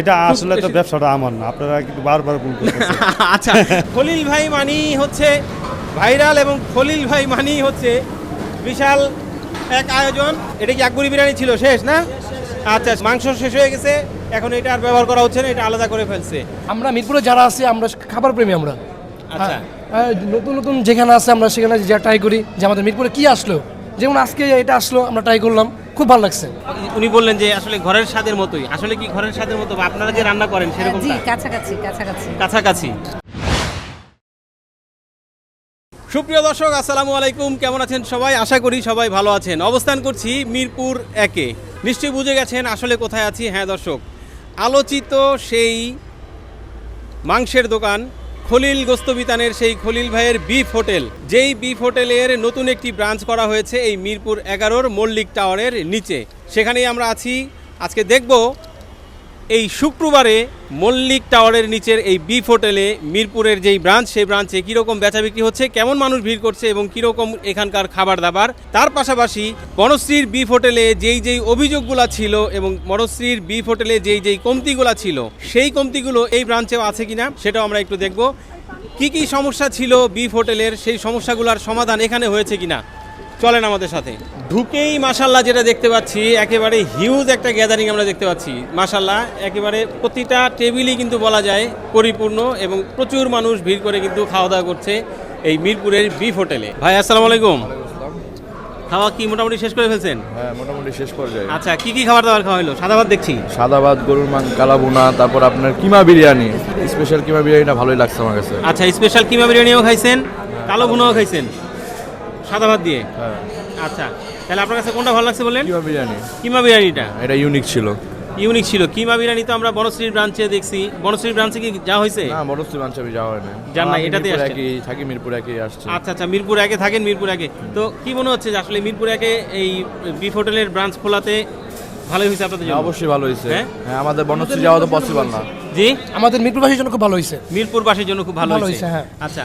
এটা আসলে তো ব্যবসাটা আমার না আপনারা কিন্তু বারবার ভুল করতেছেন। আচ্ছা খলিল ভাই মানি হচ্ছে ভাইরাল এবং খলিল ভাই মানি হচ্ছে বিশাল এক আয়োজন। এটা কি আকবরি বিরিয়ানি ছিল? শেষ না? আচ্ছা মাংস শেষ হয়ে গেছে। এখন এটা আর ব্যবহার করা হচ্ছে না এটা আলাদা করে ফেলছে। আমরা মিরপুরে যারা আছি আমরা খাবার প্রেমী আমরা। আচ্ছা। হ্যাঁ, হ্যাঁ, নতুন নতুন যেখানে আছে আমরা সেখানে যা ট্রাই করি। যে আমাদের মিরপুরে কি আসলো? যেমন আজকে এটা আসলো আমরা ট্রাই করলাম। খুব ভালো লাগছে। উনি বললেন যে আসলে ঘরের স্বাদের মতোই। আসলে কি ঘরের স্বাদের মতো আপনারা যে রান্না করেন জি সেরকম কাছাকাছি কাছাকাছি। কাছাকাছি। সুপ্রিয় দর্শক আসসালামু আলাইকুম। কেমন আছেন সবাই? আশা করি সবাই ভালো আছেন। অবস্থান করছি মিরপুর একে। নিশ্চয়ই বুঝে গেছেন আসলে কোথায় আছি। হ্যাঁ দর্শক আলোচিত সেই মাংসের দোকান খলিল গোস্তবিতানের সেই খলিল ভাইয়ের বিফ হোটেল। যেই বিফ হোটেলের নতুন একটি ব্রাঞ্চ করা হয়েছে এই মিরপুর এগারোর মল্লিক টাওয়ারের নিচে। সেখানেই আমরা আছি। আজকে দেখব এই শুক্রবারে মল্লিক টাওয়ারের নিচের এই বিফ হোটেলে মিরপুরের যেই ব্রাঞ্চ, সেই ব্রাঞ্চে কীরকম বেচা বিক্রি হচ্ছে, কেমন মানুষ ভিড় করছে এবং কীরকম এখানকার খাবার দাবার, তার পাশাপাশি বনশ্রীর বিফ হোটেলে যেই যেই অভিযোগগুলো ছিল এবং বনশ্রীর বিফ হোটেলে যেই যেই কমতিগুলো ছিল, সেই কমতিগুলো এই ব্রাঞ্চেও আছে কিনা সেটাও আমরা একটু দেখব। কি কি সমস্যা ছিল বিফ হোটেলের, সেই সমস্যাগুলোর সমাধান এখানে হয়েছে কিনা? চলেন আমাদের সাথে। ঢুকেই মাসাল্লাহ যেটা দেখতে পাচ্ছি একেবারে হিউজ একটা গ্যাদারিং আমরা দেখতে পাচ্ছি। মাসাল্লাহ একেবারে প্রতিটা টেবিলই কিন্তু বলা যায় পরিপূর্ণ এবং প্রচুর মানুষ ভিড় করে কিন্তু খাওয়া দাওয়া করছে এই মিরপুরের বিফ হোটেলে ভাই আসসালামু আলাইকুম। খাওয়া কি মোটামুটি শেষ করে ফেলছেন? হ্যাঁ মোটামুটি শেষ পর্যায়ে। আচ্ছা কি কি খাবার দাবার খাওয়া হলো? সাদা ভাত দেখছি। সাদা ভাত গরুর মাং কালাবুনা তারপর আপনার কিমা বিরিয়ানি। স্পেশাল কিমা বিরিয়ানিটা ভালোই লাগছে আমার কাছে। আচ্ছা স্পেশাল কিমা বিরিয়ানিও খাইছেন কালো ভুনাও খাইছেন। সাদা ভাত দিয়ে? হ্যাঁ। আচ্ছা তাহলে আপনার কাছে কোনটা ভালো লাগছে বললেন কিমা বিরিয়ানি। কিমা বিরিয়ানিটা? এটা ইউনিক ছিল। ইউনিক ছিল। কিমা বিরিয়ানি তো আমরা বনশ্রীর ব্রাঞ্চে দেখছি। বনশ্রীর ব্রাঞ্চে কি যা হয়েছে? না বড়স্তি মাঞ্চাবি যাওয়া হয় না যান নাই, আমি এটাতেই মিরপুর থাকি মিরপুর একই আসছে। আচ্ছা আচ্ছা মিরপুর একে থাকেন মিরপুর একে তো কি মনে হচ্ছে যে আসলে মিরপুর একে এই বিফ হোটেলের ব্রাঞ্চ খোলাতে ভালোই হয়েছে আপনাদের হ্যাঁ, জন্য? অবশ্যই ভালো হয়েছে। হ্যাঁ? হ্যাঁ আমাদের বনশ্রী যাওয়া তো পসিবল না। জি? আমাদের মিরপুরবাসীর জন্য খুব ভালো হয়েছে। মিরপুরবাসীর জন্য খুব ভালো ভালো হয়েছে। হয়েছে, হ্যাঁ। আচ্ছা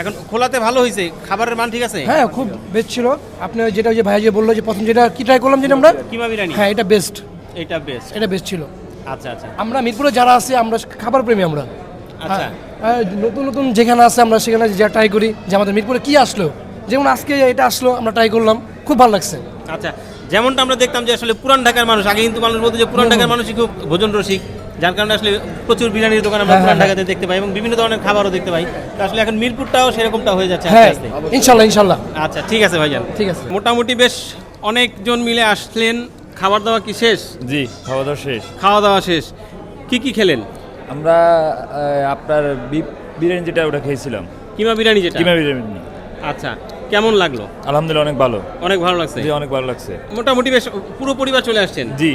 এখন খোলাতে ভালো হয়েছে? খাবারের মান ঠিক আছে? হ্যাঁ খুব বেস্ট ছিল। আপনি যেটা ওই যে ভাই যে বলল যে প্রথম যেটা কি ট্রাই করলাম যেটা আমরা? কিমা বিরিয়ানি? হ্যাঁ এটা বেস্ট এটা বেস্ট এটা বেস্ট ছিল। আচ্ছা আচ্ছা। আমরা মিরপুরে যারা আছি আমরা খাবার প্রেমী আমরা। আচ্ছা। হ্যাঁ, হ্যাঁ, নতুন নতুন যেখানে আছে আমরা সেখানে যা ট্রাই করি যে আমাদের মিরপুরে কি আসলো? যেমন আজকে এটা আসলো আমরা ট্রাই করলাম খুব ভালো লাগছে। আচ্ছা যেমনটা আমরা দেখতাম যে আসলে পুরান ঢাকার মানুষ আগে কিন্তু মানুষ বলতো যে পুরান ঢাকার মানুষই খুব ভোজন রসিক যার কারণে আসলে প্রচুর বিরিয়ানির দোকান আমরা হ্যাঁ, পুরান হ্যাঁ, ঢাকাতে দেখতে পাই এবং বিভিন্ন ধরনের খাবারও দেখতে পাই। তো আসলে এখন মিরপুরটাও সেরকমটা হয়ে যাচ্ছে আস্তে হ্যাঁ আস্তে। ইনশাল্লাহ ইনশাল্লাহ। আচ্ছা ঠিক আছে ভাইজান। ঠিক আছে। মোটামুটি বেশ অনেকজন মিলে আসলেন। খাবার দাওয়া কি শেষ? জি খাওয়া দাওয়া শেষ। খাওয়া দাওয়া শেষ। কি কি খেলেন? আমরা আপনার বিরিয়ানি যেটা ওটা খেয়েছিলাম। কিমা বিরিয়ানি যেটা? কিমা বিরিয়ানি। আচ্ছা। কেমন লাগল? আলহামদুলিল্লাহ অনেক ভালো। অনেক ভালো লাগছে? জি অনেক ভালো লাগছে। মোটামুটি বেশ পুরো পরিবার চলে আসছেন? জি।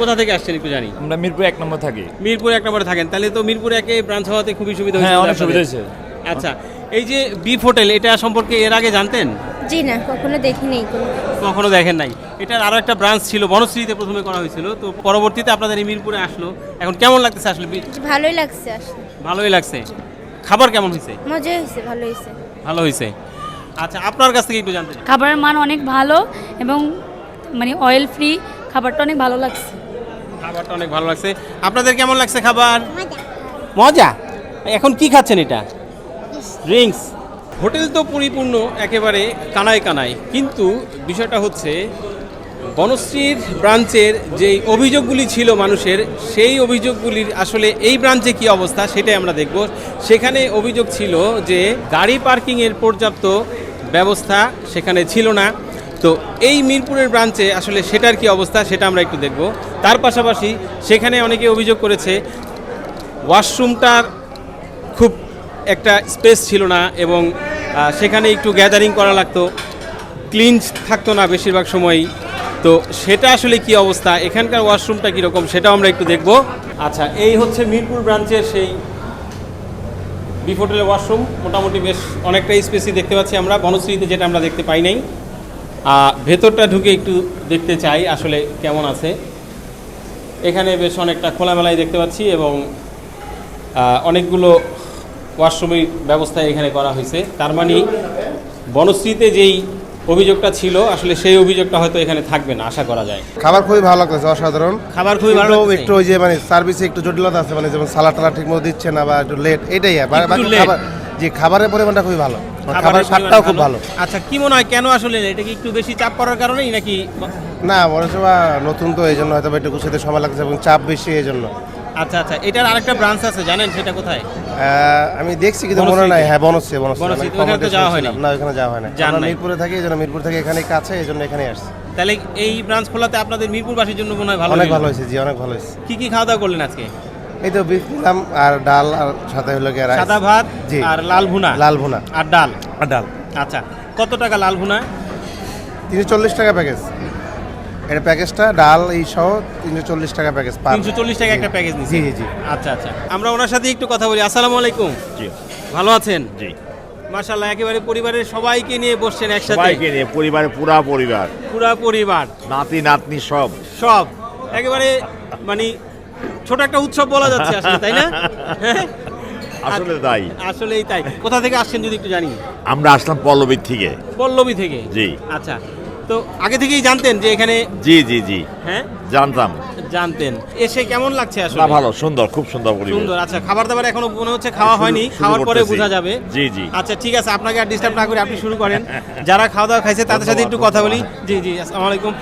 কোথা থেকে আসছেন একটু জানি? আমরা মিরপুর এক নম্বর থাকি। মিরপুর এক নম্বরে থাকেন। তাহলে তো মিরপুর একে ব্রাঞ্চ হওয়াতে খুবই সুবিধা হ্যাঁ হয়েছে অনেক সুবিধা হয়েছে। আচ্ছা এই যে বিফ হোটেল এটা সম্পর্কে এর আগে জানতেন? জি না কখনো দেখিনি কখনো দেখেন নাই। এটার আরও একটা ব্রাঞ্চ ছিল বনশ্রীতে প্রথমে করা হয়েছিল। তো পরবর্তীতে আপনাদের এই মিরপুরে আসলো। এখন কেমন লাগতেছে আসলে ভালোই লাগছে আসলে। ভালোই লাগছে। খাবার কেমন হয়েছে? মজা হয়েছে ভালো হয়েছে। ভালো হয়েছে। আচ্ছা আপনার কাছ থেকে একটু জানতে চাই। খাবারের মান অনেক ভালো এবং মানে অয়েল ফ্রি খাবারটা অনেক ভালো লাগছে। খাবারটা অনেক ভালো লাগছে। আপনাদের কেমন লাগছে খাবার? মজা। এখন কি খাচ্ছেন এটা? ড্রিঙ্কস হোটেল তো পরিপূর্ণ একেবারে কানায় কানায় কিন্তু বিষয়টা হচ্ছে বনশ্রীর ব্রাঞ্চের যেই অভিযোগগুলি ছিল মানুষের, সেই অভিযোগগুলির আসলে এই ব্রাঞ্চে কি অবস্থা সেটাই আমরা দেখব। সেখানে অভিযোগ ছিল যে গাড়ি পার্কিংয়ের পর্যাপ্ত ব্যবস্থা সেখানে ছিল না। তো এই মিরপুরের ব্রাঞ্চে আসলে সেটার কি অবস্থা সেটা আমরা একটু দেখব। তার পাশাপাশি সেখানে অনেকে অভিযোগ করেছে ওয়াশরুমটার খুব একটা স্পেস ছিল না এবং সেখানে একটু গ্যাদারিং করা লাগতো ক্লিন থাকতো না বেশিরভাগ সময়ই। তো সেটা আসলে কি অবস্থা? এখানকার ওয়াশরুমটা কীরকম সেটাও আমরা একটু দেখব। আচ্ছা এই হচ্ছে মিরপুর ব্রাঞ্চের সেই বিফ হোটেলের ওয়াশরুম। মোটামুটি বেশ অনেকটা স্পেসই দেখতে পাচ্ছি আমরা। বনশ্রীতে যেটা আমরা দেখতে পাই নাই। ভেতরটা ঢুকে একটু দেখতে চাই আসলে কেমন আছে। এখানে বেশ অনেকটা খোলামেলায় দেখতে পাচ্ছি এবং অনেকগুলো ওয়াশরুমের ব্যবস্থা এখানে করা হয়েছে। তার মানে বনশ্রীতে যেই অভিযোগটা ছিল আসলে সেই অভিযোগটা হয়তো এখানে থাকবে না আশা করা যায়। খাবার খুবই ভালো লাগতেছে অসাধারণ। খাবার খুবই ভালো একটু- লাগতেছে? একটু ওই যে মানে সার্ভিসে একটু জটিলতা আছে মানে যেমন সালাদ টালাদ ঠিক মতো দিচ্ছে না বা একটু লেট এটাই আর। বা- বাকি late। খাবার যে খাবারের পরিমাণটা খুবই ভালো। খাবারের খাবারের স্বাদটাও খুব ভালো। আচ্ছা কি মনে হয় কেন আসলে এটা কি একটু বেশি চাপ পড়ার কারণেই নাকি না মনে হচ্ছে বা নতুন তো এই জন্য হয়তো বা একটু গুছাতে সময় লাগছে এবং চাপ বেশি এই জন্য। আচ্ছা আচ্ছা এটার আরেকটা ব্রাঞ্চ আছে জানেন সেটা কোথায়? আমি দেখছি কিন্তু মনে? নাই হ্যাঁ বনশ্রী বনশ্রী। ওখানে তো যাওয়া হয়নি? শুনছিলাম। না ওখানে যাওয়া হয় না আমরা মিরপুরে থাকি এই মিরপুর থেকে এখানে কাছে এই জন্য এখানে আসছি। তাহলে এই ব্রাঞ্চ খোলাতে আপনাদের মিরপুরবাসীর জন্য মনে হয় ভালো অনেক ভালো হয়েছে জি অনেক ভালো হয়েছে। কি কি খাওয়া দাওয়া করলেন আজকে? এই তো বিফ নিলাম আর ডাল আর সাথে হলো রাইস সাদা ভাত আর লাল ভুনা। লাল ভুনা। আর ডাল। আর ডাল। আচ্ছা কত টাকা লাল ভুনা? তিনশো চল্লিশ টাকা প্যাকেজ। এটা প্যাকেজটা ডাল এই সহ তিনশো চল্লিশ টাকা প্যাকেজ তিনশো চল্লিশ টাকা একটা প্যাকেজ জি নিচ্ছি জি জি। আচ্ছা আচ্ছা। আমরা ওনার সাথে একটু কথা বলি। আসসালামু আলাইকুম। জি। ভালো আছেন? জি। মাশাল্লাহ একেবারে পরিবারের সবাইকে নিয়ে বসছেন একসাথে। সবাইকে নিয়ে পরিবারের পুরা পরিবার। পুরা পরিবার। নাতি নাতনি সব। সব। একেবারে মানে ছোট একটা উৎসব বলা যাচ্ছে আসলে তাই না? আসলে তাই। আসলেই তাই। কোথা থেকে আসছেন যদি একটু জানি? আমরা আসলাম পল্লবীর থেকে। পল্লবী থেকে? জি। আচ্ছা। তো আগে থেকেই জানতেন যে এখানে জি জি জি। হ্যাঁ? জানতাম। জানতেন। এসে কেমন লাগছে আসলে? না ভালো সুন্দর খুব সুন্দর পরিবেশ। সুন্দর আচ্ছা খাবার দাবার এখনও মনে হচ্ছে খাওয়া হয়নি খাওয়ার পরে বোঝা যাবে। জি, জি। আচ্ছা ঠিক আছে আপনাকে আর ডিস্টার্ব না করে আপনি শুরু করেন। যারা খাওয়া দাওয়া খাইছে তাদের সাথে একটু কথা বলি। জি জি আসসালামু আলাইকুম।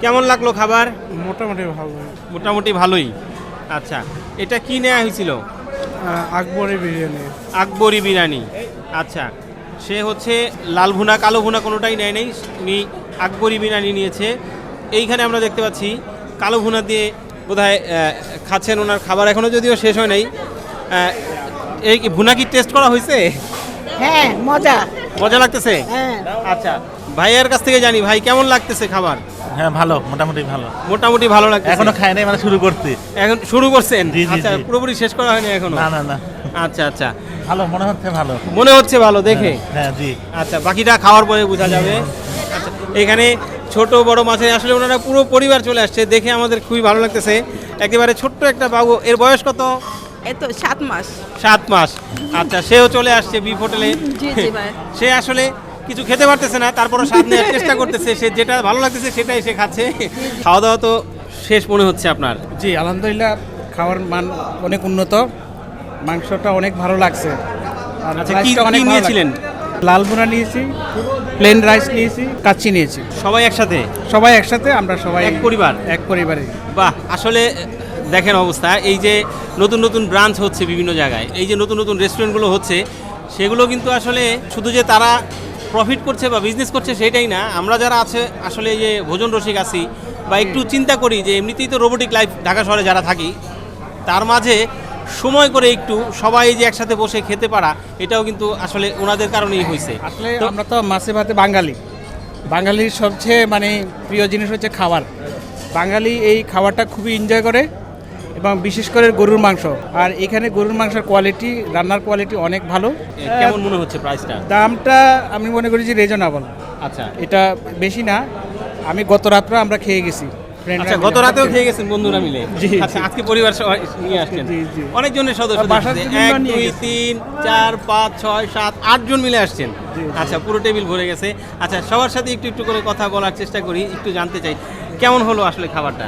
কেমন লাগল খাবার? মোটামুটি ভালো। মোটামুটি ভালোই। আচ্ছা এটা কি নেওয়া হয়েছিল? আকবরে বিরিয়ানি। আকবরি বিরিয়ানি। আচ্ছা সে হচ্ছে লাল ভুনা কালো ভুনা কোনোটাই নেয় নেই। উনি আকবরি বিরিয়ানি নিয়েছে। এইখানে আমরা দেখতে পাচ্ছি কালো ভুনা দিয়ে বোধহয় খাচ্ছেন ওনার খাবার। এখনও যদিও শেষ হয় নাই। এই কি ভুনা কি টেস্ট করা হয়েছে? হ্যাঁ মজা। মজা লাগতেছে? হ্যাঁ। আচ্ছা ভাইয়ের কাছ থেকে জানি ভাই কেমন লাগতেছে খাবার? হ্যাঁ ভালো মোটামুটি ভালো। মোটামুটি ভালো লাগতেছে। এখনও খাই নাই মানে শুরু করতে এখন শুরু করছেন? আচ্ছা পুরোপুরি শেষ করা হয়নি এখনও? না না না। আচ্ছা আচ্ছা। ভালো মনে হচ্ছে ভালো। মনে হচ্ছে ভালো দেখে? হ্যাঁ জি। আচ্ছা বাকিটা খাওয়ার পরে বোঝা যাবে। এখানে ছোট বড় মাছে আসলে ওনারা পুরো পরিবার চলে আসছে দেখে আমাদের খুবই ভালো লাগতেছে। একেবারে ছোট্ট একটা বাবু। এর বয়স কত? এই তো সাত মাস। সাত মাস। আচ্ছা সেও চলে আসছে বিফ হোটেলে। জি, জি, ভাই। সে আসলে কিছু খেতে পারতেছে না তারপরও স্বাদ নেওয়ার চেষ্টা করতেছে। সে যেটা ভালো লাগতেছে সেটাই সে খাচ্ছে। খাওয়া দাওয়া তো শেষ মনে হচ্ছে আপনার? জি আলহামদুলিল্লাহ খাওয়ার মান অনেক উন্নত। মাংসটা অনেক ভালো লাগছে। আচ্ছা কি অনেক নিয়েছিলেন লাগছে। লাল বোনা নিয়েছি প্লেন রাইস নিয়েছি কাচ্চি নিয়েছি। সবাই একসাথে? সবাই একসাথে আমরা সবাই এক পরিবার? এক পরিবারে। বাহ আসলে দেখেন অবস্থা এই যে নতুন নতুন ব্রাঞ্চ হচ্ছে বিভিন্ন জায়গায় এই যে নতুন নতুন রেস্টুরেন্টগুলো হচ্ছে সেগুলো কিন্তু আসলে শুধু যে তারা প্রফিট করছে বা বিজনেস করছে সেটাই না আমরা যারা আছে আসলে এই যে ভোজন রসিক আছি বা একটু চিন্তা করি যে এমনিতেই তো রোবোটিক লাইফ ঢাকা শহরে যারা থাকি তার মাঝে সময় করে একটু সবাই যে একসাথে বসে খেতে পারা এটাও কিন্তু আসলে ওনাদের কারণেই হয়েছে। আসলে আমরা তো মাছে ভাতে বাঙালি। বাঙালির সবচেয়ে মানে প্রিয় জিনিস হচ্ছে খাবার। বাঙালি এই খাবারটা খুবই এনজয় করে এবং বিশেষ করে গরুর মাংস। আর এখানে গরুর মাংসের কোয়ালিটি রান্নার কোয়ালিটি অনেক ভালো। কেমন মনে হচ্ছে প্রাইসটা দামটা আমি মনে করি যে রিজনেবল আচ্ছা। এটা বেশি না। আমি গত রাত্রে আমরা খেয়ে গেছি। আচ্ছা। গত রাতেও খেয়ে গেছেন বন্ধুরা মিলে। আচ্ছা আজকে পরিবার সবাই নিয়ে আসছেন। জি, জি। অনেকজনের সদস্য এক দুই তিন চার পাঁচ ছয় সাত আট জন মিলে আসছেন। আচ্ছা পুরো টেবিল ভরে গেছে। আচ্ছা সবার সাথে একটু একটু করে কথা বলার চেষ্টা করি একটু জানতে চাই কেমন হলো আসলে খাবারটা?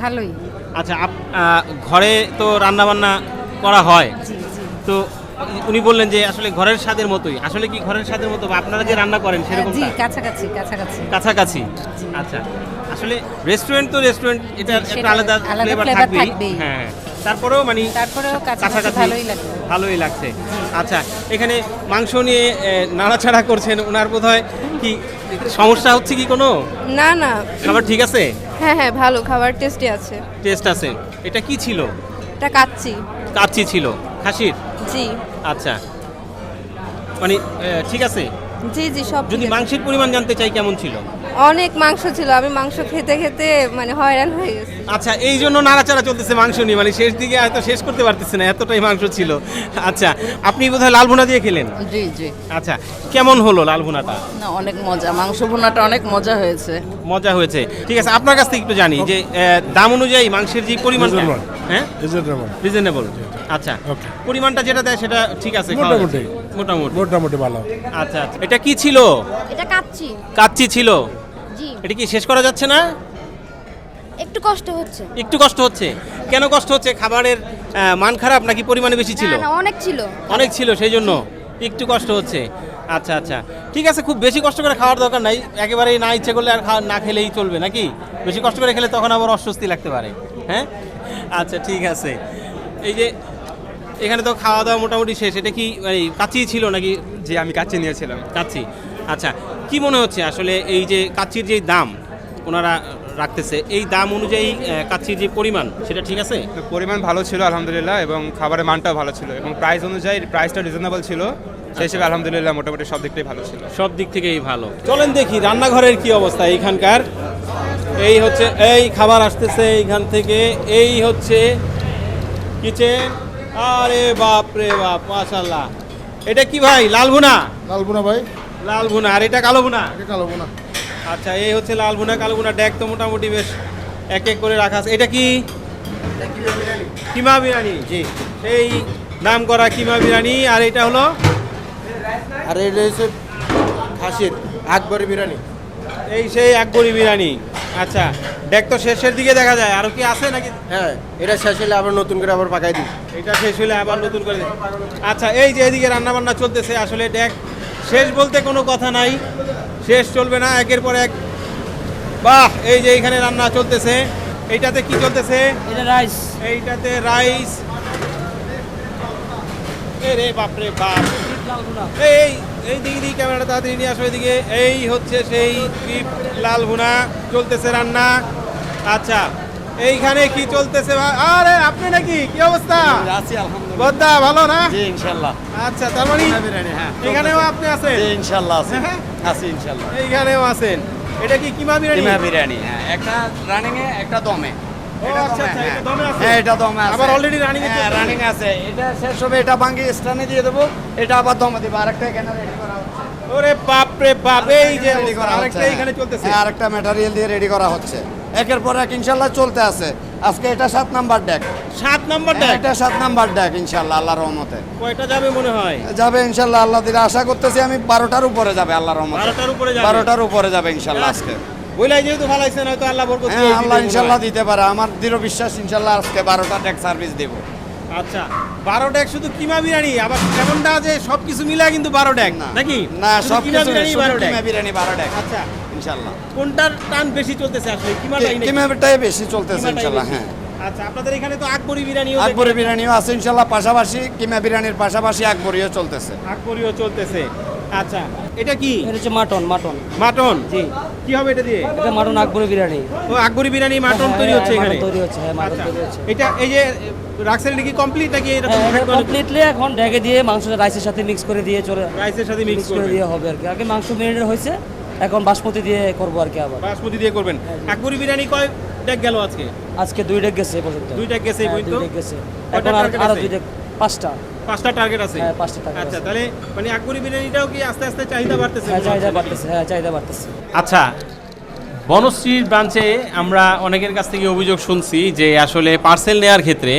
ভালোই। আচ্ছা আপ- ঘরে তো রান্না বান্না করা হয়। তো উনি বললেন যে আসলে ঘরের স্বাদের মতোই। আসলে কি ঘরের স্বাদের মতো আপনারা যে রান্না করেন সেরকম কাছাকাছি কাছাকাছি। কাছাকাছি। আচ্ছা। আসলে রেস্টুরেন্ট তো রেস্টুরেন্ট এটা একটা আলাদা ফ্লেভার থাকবেই। থাকবেই। হ্যাঁ তারপরেও মানে তারপরেও কাছাকাছি ভালোই লাগল। ভালোই লাগছে। আচ্ছা এখানে মাংস নিয়ে নাড়াচাড়া করছেন ওনার বোধহয়। কি সমস্যা হচ্ছে কি কোনো? না না। খাবার ঠিক আছে? হ্যাঁ হ্যাঁ ভালো খাবার টেস্টি আছে। টেস্ট আছে। এটা কি ছিল? এটা কাচ্ছি কাচ্চি ছিল। খাসির? জি। আচ্ছা। মানে ঠিক আছে? জি জি সব যদি মাংসের পরিমাণ জানতে চাই কেমন ছিল? অনেক মাংস ছিল আমি মাংস খেতে খেতে মানে হয়রান হয়ে গেছি। আচ্ছা এই জন্য নাড়াচাড়া চলতেছে মাংস নিয়ে মানে শেষ দিকে হয়তো শেষ করতে পারতেছে না এতটাই মাংস ছিল। আচ্ছা আপনি বোধহয় লাল ভুনা দিয়ে খেলেন? জি জি। আচ্ছা কেমন হলো লাল ভুনাটা? না অনেক মজা মাংস ভুনাটা অনেক মজা হয়েছে। মজা হয়েছে। ঠিক আছে আপনার কাছ থেকে একটু জানি যে আহ, দাম অনুযায়ী মাংসের যে পরিমাণটা হ্যাঁ? রিজনেবল আচ্ছা পরিমাণটা যেটা দেয় সেটা ঠিক আছে খাওয়া মোটামুটি। যাচ্ছে। মোটামুটি। মোটামুটি। ভালো। আচ্ছা আচ্ছা এটা কি ছিল? এটা কাচ্ছি কাচ্চি ছিল? এটা কি শেষ করা যাচ্ছে না? একটু কষ্ট হচ্ছে। একটু কষ্ট হচ্ছে? কেন কষ্ট হচ্ছে? খাবারের মান খারাপ নাকি পরিমাণে বেশি ছিল? না, অনেক ছিল। অনেক ছিল সেই জন্য একটু কষ্ট হচ্ছে। আচ্ছা আচ্ছা। ঠিক আছে খুব বেশি কষ্ট করে খাওয়ার দরকার নাই। একেবারেই না ইচ্ছে করলে আর খাওয়া না খেলেই চলবে নাকি? বেশি কষ্ট করে খেলে তখন আবার অস্বস্তি লাগতে পারে। হ্যাঁ? আচ্ছা ঠিক আছে। এই যে এখানে তো খাওয়া দাওয়া মোটামুটি শেষ। এটা কি কাচ্চি ছিল নাকি? যে আমি কাচ্চি নিয়েছিলাম। কাচ্চি। আচ্ছা কি মনে হচ্ছে আসলে এই যে কাচ্চির যে দাম ওনারা রাখতেছে এই দাম অনুযায়ী আহ, কাচ্চির যে পরিমাণ সেটা ঠিক আছে? পরিমাণ ভালো ছিল আলহামদুলিল্লাহ এবং খাবারের মানটাও ভালো ছিল এবং প্রাইস অনুযায়ী প্রাইসটা রিজনেবল ছিল সেই হিসেবে আলহামদুলিল্লাহ মোটামুটি সব দিকটাই ভালো ছিল। সব দিক থেকেই ভালো। চলেন দেখি রান্নাঘরের কি অবস্থা এইখানকার। এই হচ্ছে এই খাবার আসতেছে এইখান থেকে এই হচ্ছে কিচেন আরে বাপ রে বাপ মাশাল্লাহ এটা কি ভাই লাল ভুনা লাল বোনা ভাই। লাল ভুনা আর এটা কালো ভুনা? কালো বোনা আচ্ছা এই হচ্ছে লাল ভুনা কালো ভুনা ডেক তো মোটামুটি বেশ এক এক করে রাখা আছে। এটা কি? কিমা বিরিয়ানি। জি। সেই নাম করা কিমা বিরিয়ানি আর এটা হলো? আর এটা হচ্ছে খাসির আকবরি বিরিয়ানি। এই সেই আকবরি বিরিয়ানি। আচ্ছা ডেক তো শেষের দিকে দেখা যায়। আরও কি আছে নাকি? হ্যাঁ এটা শেষ হলে আবার নতুন করে আবার পাকাই দিই। এটা শেষ হলে আবার নতুন করে। আচ্ছা এই যে এদিকে রান্না বান্না চলতেছে আসলে ডেক শেষ বলতে কোনো কথা নাই। শেষ চলবে না একের পর এক। বাহ এই যে এইখানে রান্না চলতেছে। এইটাতে কি চলতেছে? এটা রাইস। এইটাতে রাইস। রে বাপরে বাপ। এই এই দিকে দিকে ক্যামেরাটা তাড়াতাড়ি নিয়ে আসো এদিকে। এই হচ্ছে সেই লাল ভুনা। চলতেছে রান্না। আচ্ছা এইখানে কি চলতেছে আরে আপনি নাকি? কি অবস্থা? আছি আলহামদুলিল্লাহ। বদ্দা ভালো না? জি ইনশাল্লাহ। আচ্ছা তার মানে হ্যাঁ এখানেও আপনি আছেন? ইনশাল্লাহ আছি। হ্যাঁ। আছি ইনশাল্লাহ। এইখানেও আছেন। এটা কি কিমা বিরিয়ানি? বিরিয়ানি হ্যাঁ একটা রানিং এ একটা দমে। ও এটা দমে আছে? হ্যাঁ এটা দমে আবার অলরেডি রানিং হ্যাঁ রানিং আছে। এটা শেষ হবে এটা ভাঙ্গি স্টানে দিয়ে দেবো। এটা আবার দমে দেবো। আরেকটা এখানে রেডি করা হচ্ছে। ওরে বাপ রে এই যে রেডি করা হচ্ছে আরেকটা চলতেছে। হ্যাঁ, আরেকটা ম্যাটেরিয়াল দিয়ে রেডি করা হচ্ছে। একের পর এক ইনশাল্লাহ চলতে আছে। আজকে এটা সাত নাম্বার ডেক সাত নাম্বার ডেক এটা সাত নাম্বার ডেক ইনশাল্লাহ আল্লাহর রহমতে। কয়টা যাবে মনে হয়? যাবে ইনশাল্লাহ আল্লাহ দিলে। আশা করতেছি আমি বারোটার উপরে যাবে আল্লাহর রহমতে। বারোটার উপরে যাবে? বারোটার উপরে যাবে ইনশাল্লাহ আজকে। বইলাই যেহেতু ভালাইছেন হয়তো আল্লাহ বরকত হ্যাঁ আল্লাহ ইনশাল্লাহ দিতে পারে। আমার দৃঢ় বিশ্বাস ইনশাল্লাহ আজকে বারোটা ডেক সার্ভিস দেব। আচ্ছা বারো ডেক শুধু কিমা বিরিয়ানি? আবার এমনটা যে সবকিছু মিলা কিন্তু বারো ডেক নাকি? না সব কিমা বিরিয়ানি বারো ডেক বিরিয়ানি বারো ডেক আচ্ছা। ইনশাল্লাহ কোনটার টান বেশি চলতেছে আসলে? কিমাটাই? বেশি? চলতেছে ইনশাল্লাহ হ্যাঁ। আচ্ছা আপনাদের এখানে তো আকবরি বিরিয়ানিও আকবরি বিরিয়ানিও আছে ইনশাল্লাহ পাশাপাশি কিমা বিরিয়ানির পাশাপাশি আকবরিও চলতেছে। আকবরিও চলতেছে। আচ্ছা এটা কি? এটা হচ্ছে মাটন মাটন। মাটন? জি। কি হবে এটা দিয়ে? এটা মাটন আকবরি বিরিয়ানি। ও আকবরি বিরিয়ানি মাটন তৈরি হচ্ছে হ্যাঁ, এখানে? তৈরি হচ্ছে, হ্যাঁ, মাটন আচ্ছা। তৈরি হচ্ছে। এটা এই যে রাখছেন এটা কি কমপ্লিট নাকি এটা কমপ্লিটলি এখন ডেকে দিয়ে মাংসটা রাইসের সাথে মিক্স করে দিয়ে চলে রাইসের সাথে মিক্স মিক্স করে দিয়ে হবে আর কি। আগে মাংস মেরিনেট হয়েছে এখন বাসমতি দিয়ে করব আর কি আবার। বাসমতি দিয়ে করবেন। আকবরি বিরিয়ানি কয় ডেক গেল আজকে? আজকে দুই ডেক গেছে পর্যন্ত। দুই ডেক গেছে হ্যাঁ, পর্যন্ত? দুই ডেক গেছে এখন আর দুই ডেক পাঁচটা। পাঁচটা টার্গেট আছে? হ্যাঁ, পাঁচটা target আচ্ছা আছে। তাহলে মানে আকবরি বিরিয়ানিটাও কি আস্তে আস্তে চাহিদা বাড়তেছে? হ্যাঁ চাহিদা বাড়তেছে হ্যাঁ চাহিদা বাড়তেছে। আচ্ছা বনশ্রীর ব্রাঞ্চে আমরা অনেকের কাছ থেকে অভিযোগ শুনছি যে আসলে পার্সেল নেওয়ার ক্ষেত্রে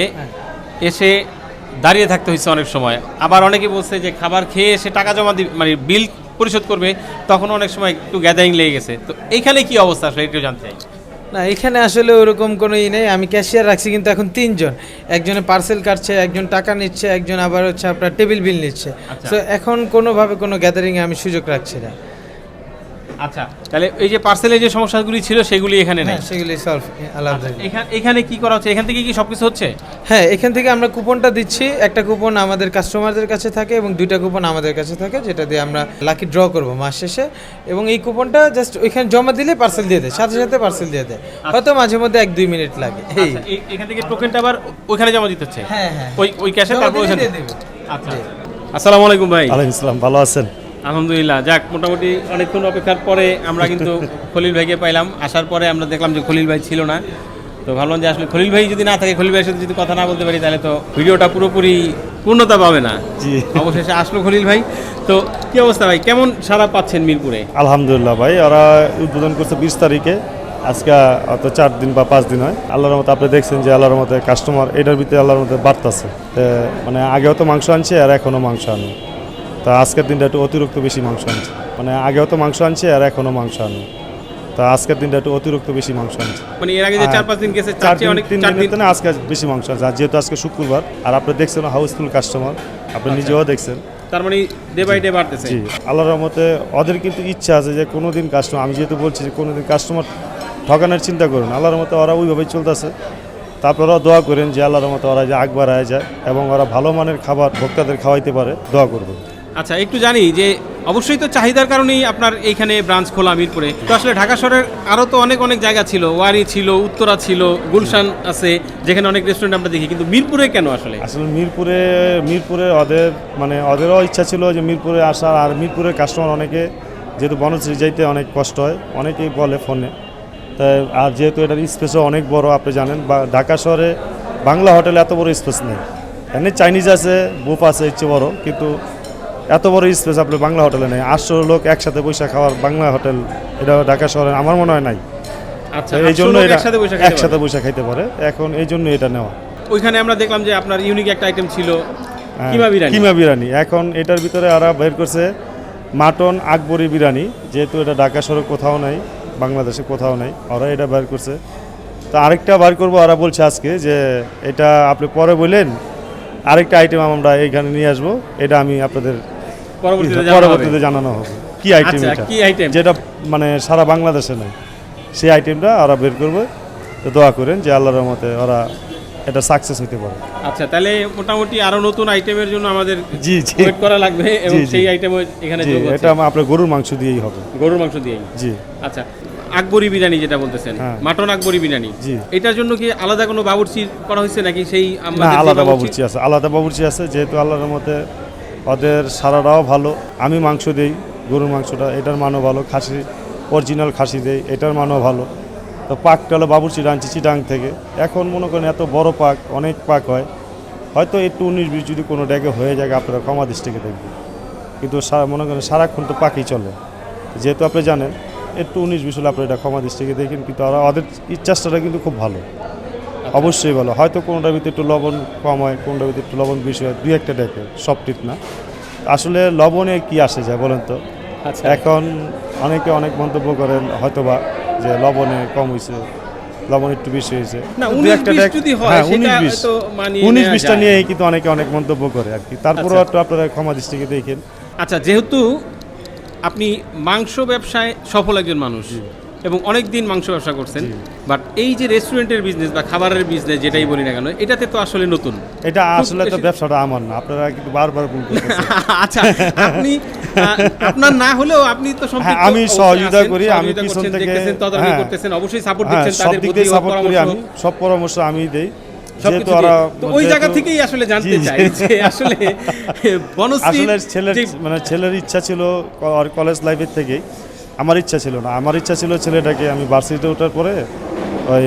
এসে দাঁড়িয়ে থাকতে হয়েছে অনেক সময়। আবার অনেকে বলছে যে খাবার খেয়ে এসে টাকা জমা দি মানে বিল পরিশোধ করবে তখন অনেক সময় একটু গ্যাদারিং লেগে গেছে। তো এইখানে কি অবস্থা আসলে একটু জানতে চাই। না এখানে আসলে ওরকম কোনো ই নেই। আমি ক্যাশিয়ার রাখছি কিন্তু এখন তিনজন। একজনে পার্সেল কাটছে একজন টাকা নিচ্ছে একজন আবার হচ্ছে আপনার টেবিল বিল নিচ্ছে। আচ্ছা। তো এখন কোনোভাবে কোনো গ্যাদারিংয়ে আমি সুযোগ রাখছি না। আচ্ছা তাহলে এই যে পার্সেলের যে সমস্যাগুলি ছিল সেগুলি এখানে নেই? হ্যাঁ সেগুলি সলভ আলহামদুলিল্লাহ। এখানে এখানে কি করা হচ্ছে? এখান থেকে কি সবকিছু হচ্ছে? হ্যাঁ এখান থেকে আমরা কুপনটা দিচ্ছি। একটা কুপন আমাদের কাস্টমারদের কাছে থাকে এবং দুইটা কুপন আমাদের কাছে থাকে যেটা দিয়ে আমরা লাকি ড্র করব মাস শেষে। এবং এই কুপনটা জাস্ট ওইখানে জমা দিলে পার্সেল দিয়ে দেয় সাথে সাথে পার্সেল দিয়ে দেয়। হয়তো মাঝে মধ্যে এক দুই মিনিট লাগে। এই। আচ্ছা, এখান থেকে টোকেনটা আবার ওইখানে জমা দিতে হচ্ছে? হ্যাঁ, হ্যাঁ। ওই ওই ক্যাশে তারপর ওইখানে? দিয়ে দেবে। আচ্ছা। আসসালামু আলাইকুম ভাই। আলাইকুম ভালো আছেন? আলহামদুলিল্লাহ। যাক মোটামুটি অনেকক্ষণ অপেক্ষার পরে আমরা কিন্তু খলিল ভাইকে পাইলাম। আসার পরে আমরা দেখলাম যে খলিল ভাই ছিল না। তো ভাবলাম যে আসলে খলিল ভাই যদি না থাকে খলিল ভাইয়ের সাথে যদি কথা না বলতে পারি তাহলে তো ভিডিওটা পুরোপুরি পূর্ণতা পাবে না। জি। অবশেষে আসলো খলিল ভাই। তো কি অবস্থা ভাই? কেমন সারা পাচ্ছেন মিরপুরে? আলহামদুলিল্লাহ ভাই ওরা উদ্বোধন করছে বিশ তারিখে। আজকে অত চার দিন বা পাঁচ দিন হয়। আল্লাহর মতো আপনি দেখছেন যে আল্লাহর মতো কাস্টমার এটার ভিতরে আল্লাহর মতো বাড়তেছে মানে আগেও তো মাংস আনছে আর এখনও মাংস আনে। তো আজকের দিনটা একটু অতিরিক্ত বেশি মাংস আনছে। মানে আগেও তো মাংস আনছে আর এখনও মাংস আনে। তা আজকের দিনটা একটু অতিরিক্ত বেশি মাংস আনছে। মানে এর আগে যে চার পাঁচ দিন গেছে চার দিন অনেক তিন দিন না আজকে বেশি মাংস আছে আর যেহেতু আজকে শুক্রবার আর আপনি দেখছেন হাউসফুল কাস্টমার। আপনি নিজেও দেখছেন। তার মানে ডে বাই ডে বাড়তেছে। জি আল্লাহর রহমতে ওদের কিন্তু ইচ্ছা আছে যে কোনো দিন কাস্টমার আমি যেহেতু বলছি যে কোনো দিন কাস্টমার ঠকানোর চিন্তা করুন আল্লাহর মতো ওরা ওইভাবেই চলতেছে। তারপরে ওরা দোয়া করেন যে আল্লাহর মতো ওরা যে আগবার আয় যায় এবং ওরা ভালো মানের খাবার ভোক্তাদের খাওয়াইতে পারে দোয়া করবেন। আচ্ছা একটু জানি যে অবশ্যই তো চাহিদার কারণেই আপনার এইখানে ব্রাঞ্চ খোলা মিরপুরে। তো আসলে ঢাকা শহরের আরও তো অনেক অনেক জায়গা ছিল, ওয়ারি ছিল, উত্তরা ছিল, গুলশান আছে, যেখানে অনেক রেস্টুরেন্ট আমরা দেখি, কিন্তু মিরপুরে কেন আসলে? আসলে মিরপুরে মিরপুরে ওদের মানে ওদেরও ইচ্ছা ছিল যে মিরপুরে আসার, আর মিরপুরের কাস্টমার অনেকে, যেহেতু বনশ্রী যাইতে অনেক কষ্ট হয়, অনেকেই বলে ফোনে। তাই আর যেহেতু এটার স্পেসও অনেক বড়, আপনি জানেন, বা ঢাকা শহরে বাংলা হোটেলে এত বড় স্পেস নেই। এমনি চাইনিজ আছে বুপ আছে ইচ্ছে বড়, কিন্তু এত বড় স্পেস আপনি বাংলা হোটেলে নেই। আটশো লোক একসাথে বসে খাওয়ার বাংলা হোটেল এটা ঢাকা শহরে আমার মনে হয় নাই। আচ্ছা এই জন্য এটা একসাথে। বসে খাইতে পারে। এখন এই জন্য এটা নেওয়া। ওইখানে আমরা দেখলাম যে আপনার ইউনিক একটা আইটেম ছিল হ্যাঁ, কিমা বিরিয়ানি। কিমা বিরিয়ানি। এখন এটার ভিতরে ওরা বের করছে মাটন আকবরি বিরিয়ানি যেহেতু এটা ঢাকা শহরে কোথাও নাই বাংলাদেশে কোথাও নাই ওরা এটা বের করছে। তো আরেকটা বার করব ওরা বলছে আজকে যে এটা আপনি পরে বললেন আরেকটা আইটেম আমরা এইখানে নিয়ে আসব এটা আমি আপনাদের পরবর্তীতে জানানো হবে। কি আইটেম আচ্ছা, এটা কি item? যেটা মানে সারা বাংলাদেশে নাই সেই আইটেমটা ওরা বের করবে তো দোয়া করেন যে আল্লাহর মতে ওরা এটা সাকসেস হতে পারে আচ্ছা তাহলে মোটামুটি আরও নতুন আইটেমের জন্য আমাদের জি জি ওয়েট করা লাগবে এবং। সেই আইটেম এখানে যোগ হচ্ছে। এটা আপনার গরুর মাংস দিয়েই হবে গরুর মাংস দিয়েই জি আচ্ছা আকবরি বিরিয়ানি যেটা বলতেছেন হ্যাঁ। মাটন আকবরি বিরিয়ানি জি। এটার জন্য কি আলাদা কোনো বাবুর্চি করা হয়েছে নাকি সেই আমাদের আলাদা বাবুর্চি- বাবুর্চি আছে আলাদা বাবুর্চি আছে যেহেতু আল্লাহর মতে ওদের সারাটাও ভালো। আমি মাংস দেই, গরুর মাংসটা, এটার মানও ভালো, খাসি অরিজিনাল খাসি দেই, এটার মানও ভালো। তো পাকটা হলো বাবুর্চি আনছি চিটাং থেকে। এখন মনে করেন এত বড় পাক, অনেক পাক হয়। হয়তো একটু উনিশ বিশ যদি কোনো ড্যাগে হয়ে যায়, আপনারা ক্ষমা দৃষ্টিকে দেখবেন। কিন্তু মনে করেন সারাক্ষণ তো পাকই চলে। যেহেতু আপনি জানেন, একটু উনিশ বিশ হলে আপনারা এটা ক্ষমা দৃষ্টিকে দেখেন, কিন্তু ওরা ওদের চেষ্টাটা কিন্তু খুব ভালো। অবশ্যই ভালো হয়তো কোনোটার ভিতরে একটু লবণ কম হয় কোনোটার ভিতরে একটু লবণ বেশি হয় দুই একটা ডেকে সব ঠিক না। আসলে লবণে কি আসে যায় বলেন তো? আচ্ছা। এখন অনেকে অনেক মন্তব্য করেন হয়তোবা যে লবণে কম হয়েছে লবণ একটু বেশি হয়েছে না, দুই 19 একটা 20 ডেক- যদি হয়, সেটা 19 20 হয়তো মানিয়ে 19 নেওয়া 20 টা যায়। নিয়েই কিন্তু অনেকে অনেক মন্তব্য করে আর কি। তারপরেও আচ্ছা। একটু আপনারা ক্ষমা দৃষ্টিকে দেখেন। আচ্ছা যেহেতু আপনি মাংস ব্যবসায় সফল একজন মানুষ এবং অনেক দিন মাংস ব্যবসা করছেন। বাট এই যে রেস্টুরেন্টের বিজনেস বা খাবারের বিজনেস যেটাই বলি না কেন এটাতে তো আসলে নতুন। এটা আসলে তো ব্যবসাটা আমার না আপনারা কিন্তু বারবার ভুল আচ্ছা আপনি আপনার না হলেও আপনি তো সম্পৃক্ত হ্যাঁ, আমি সহযোগিতা করি, আমি পিছন থেকে- দেখতেছেন তদারকি হ্যাঁ। করতেছেন অবশ্যই সাপোর্ট হ্যাঁ দিচ্ছেন তাদের হোক, সাপোর্ট করি আমি সব পরামর্শ আমি দেই যেহেতু ওরা ওই জায়গা থেকেই আসলে জানতে। চাই যে আসলে বনশ্রী আসলে ছেলের মানে ছেলের ইচ্ছা ছিল কলেজ লাইফের থেকেই। আমার ইচ্ছা ছিল না। আমার ইচ্ছা ছিল ছেলেটাকে আমি ভার্সিটিতে ওঠার পরে ওই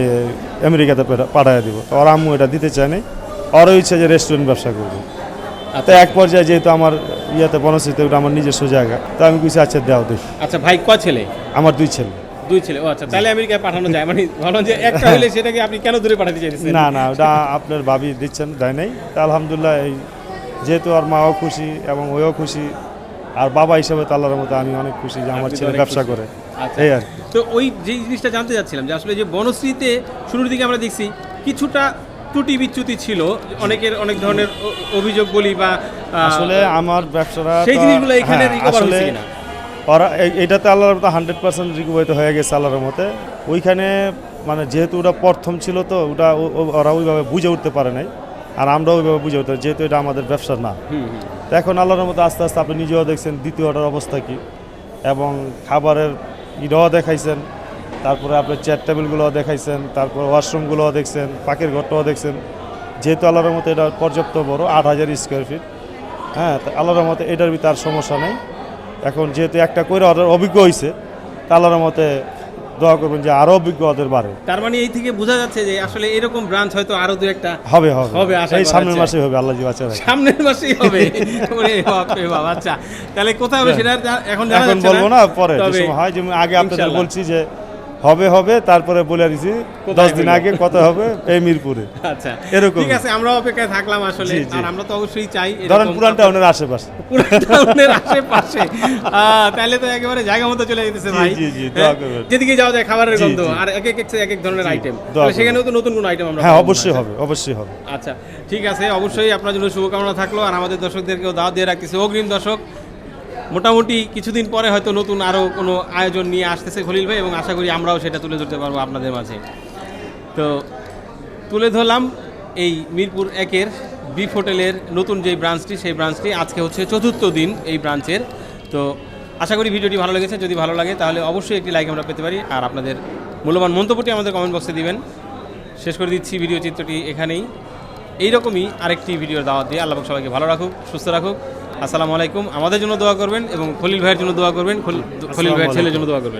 আমেরিকাতে পাঠায় দিব। তো ওর আম্মু এটা দিতে চায় নাই ওরও ইচ্ছা যে রেস্টুরেন্ট ব্যবসা করব। তো এক পর্যায়ে যেহেতু আমার ইয়েতে বনশ্রীতে ওটা আমার নিজস্ব জায়গা তো আমি কিছু আচ্ছা দেওয়া দেখি। আচ্ছা ভাই কয় ছেলে? আমার দুই ছেলে। দুই ছেলে। ও আচ্ছা তাহলে আমেরিকায় পাঠানো যায়। মানে ভাবলাম যে একটা হলে সেটাকে আপনি কেন দূরে পাঠাতে চাইছেন না না ওটা আপনার ভাবি দিচ্ছেন দেয় নাই। তা আলহামদুলিল্লাহ এই যেহেতু আর মাও খুশি এবং ওও খুশি আর বাবা হিসেবে তো আল্লাহর মতো আমি অনেক খুশি যে আমার ছেলে ব্যবসা করে আচ্ছা। এই আর। তো ওই যে জিনিসটা জানতে চাচ্ছিলাম যে আসলে যে বনশ্রীতে শুরুর দিকে আমরা দেখছি কিছুটা ত্রুটি বিচ্যুতি ছিল অনেকের অনেক ধরনের অভিযোগ বলি বা আসলে আমার ব্যবসাটা সেই জিনিসগুলো এখানে হ্যাঁ, recover আসলে হয়েছে কিনা? ওরা এটাতে আল্লাহর মতো হান্ড্রেড পার্সেন্ট রিকভারিত হয়ে গেছে আল্লাহর মতে ওইখানে মানে যেহেতু ওটা প্রথম ছিল তো ওটা ওরা ওইভাবে বুঝে উঠতে পারে নাই আর আমরা ওইভাবে বুঝে উঠতে যেহেতু এটা আমাদের ব্যবসা না। তো এখন আল্লাহর মতো আস্তে আস্তে আপনি নিজেও দেখছেন দ্বিতীয়টার অবস্থা কি। এবং খাবারের ইটাও দেখাইছেন, তারপরে আপনার চেয়ার টেবিলগুলোও দেখাইছেন, তারপর ওয়াশরুমগুলোও দেখছেন পাখির ঘরটাও দেখছেন। যেহেতু আল্লাহর মতো এটা পর্যাপ্ত বড়, আট হাজার স্কোয়ার ফিট হ্যাঁ তো আল্লাহর মতে এটার ভিতরে আর সমস্যা নেই। এখন যেহেতু একটা করে অর্ডার অভিজ্ঞ হয়েছে তা আল্লাহর মতে দোয়া করবেন যে আরও অভিজ্ঞতাদের বাড়ে। তার মানে এই থেকে বোঝা যাচ্ছে যে আসলে এরকম ব্রাঞ্চ হয়তো আরও দু একটা হবে হবে। হবে, এই সামনের মাসে হবে আল্লাহ জি বাঁচা সামনের মাসেই হবে। ওরে আচ্ছা। তাহলে কোথায় হবে সেটা এখন জানা যাচ্ছে না। বলব না পরে। হয় যে আগে আপনাদের। বলছি যে হবে হবে তারপরে বলে দিছি দশ দিন আগে কত হবে এই মিরপুরে। আচ্ছা। এরকম। ঠিক আছে আমরা অপেক্ষায় থাকলাম আসলে। আর আমরা তো অবশ্যই চাই ধরেন পুরান টাউনের আশেপাশে। পুরান টাউনের আশেপাশে। তাহলে তো একেবারে জায়গা মতো চলে যেতেছে ভাই। জি, জি, হ্যাঁ? যেদিকে যাওয়া যায় খাবারের গন্ধ আর এক এক এক এক ধরনের আইটেম সেখানেও তো নতুন কোন আইটেম আমরা হ্যাঁ অবশ্যই হবে অবশ্যই হবে। আচ্ছা ঠিক আছে অবশ্যই আপনার জন্য শুভকামনা থাকল আর আমাদের দর্শকদেরকেও দাওয়াত দিয়ে রাখতেছে। অগ্রিম দর্শক মোটামুটি কিছুদিন পরে হয়তো নতুন আরও কোনো আয়োজন নিয়ে আসতেছে খলিল ভাই এবং আশা করি আমরাও সেটা তুলে ধরতে পারব আপনাদের মাঝে। তো তুলে ধরলাম এই মিরপুর একের বিফ হোটেলের নতুন যে ব্রাঞ্চটি, সেই ব্রাঞ্চটি আজকে হচ্ছে চতুর্থ দিন এই ব্রাঞ্চের। তো আশা করি ভিডিওটি ভালো লেগেছে। যদি ভালো লাগে তাহলে অবশ্যই একটি লাইক আমরা পেতে পারি। আর আপনাদের মূল্যবান মন্তব্যটি আমাদের কমেন্ট বক্সে দিবেন। শেষ করে দিচ্ছি ভিডিও চিত্রটি এখানেই। এইরকমই আরেকটি ভিডিওর দাওয়াত দিয়ে আল্লাহ সবাইকে ভালো রাখুক, সুস্থ রাখুক। আসসালামু আলাইকুম। আমাদের জন্য দোয়া করবেন এবং খলিল ভাইয়ের জন্য দোয়া করবেন। খলিল ভাইয়ের ছেলের জন্য দোয়া করবেন।